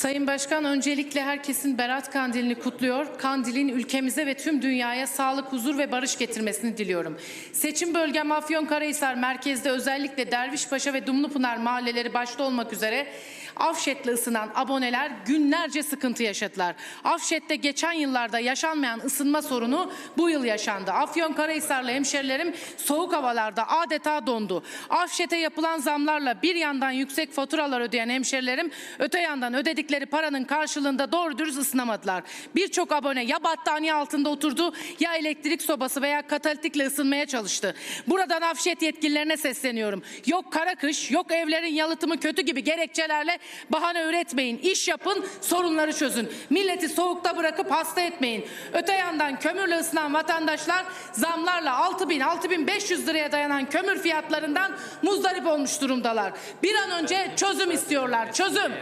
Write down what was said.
Sayın Başkan öncelikle herkesin Berat Kandilini kutluyor. Kandilin ülkemize ve tüm dünyaya sağlık, huzur ve barış getirmesini diliyorum. Seçim bölgem Afyonkarahisar merkezde özellikle Dervişpaşa ve Dumlupınar mahalleleri başta olmak üzere Afşet'le ısınan aboneler günlerce sıkıntı yaşadılar. Afşet'te geçen yıllarda yaşanmayan ısınma sorunu bu yıl yaşandı. Afyonkarahisarlı hemşerilerim soğuk havalarda adeta dondu. Afşet'e yapılan zamlarla bir yandan yüksek faturalar ödeyen hemşerilerim öte yandan ödedikleri paranın karşılığında doğru dürüst ısınamadılar. Birçok abone ya battaniye altında oturdu ya elektrik sobası veya katalitikle ısınmaya çalıştı. Buradan Afşet yetkililerine sesleniyorum. Yok kara kış, yok evlerin yalıtımı kötü gibi gerekçelerle bahane üretmeyin. İş yapın, sorunları çözün. Milleti soğukta bırakıp hasta etmeyin. Öte yandan kömürle ısınan vatandaşlar zamlarla 6000 6500 liraya dayanan kömür fiyatlarından muzdarip olmuş durumdalar. Bir an önce çözüm istiyorlar. Çözüm.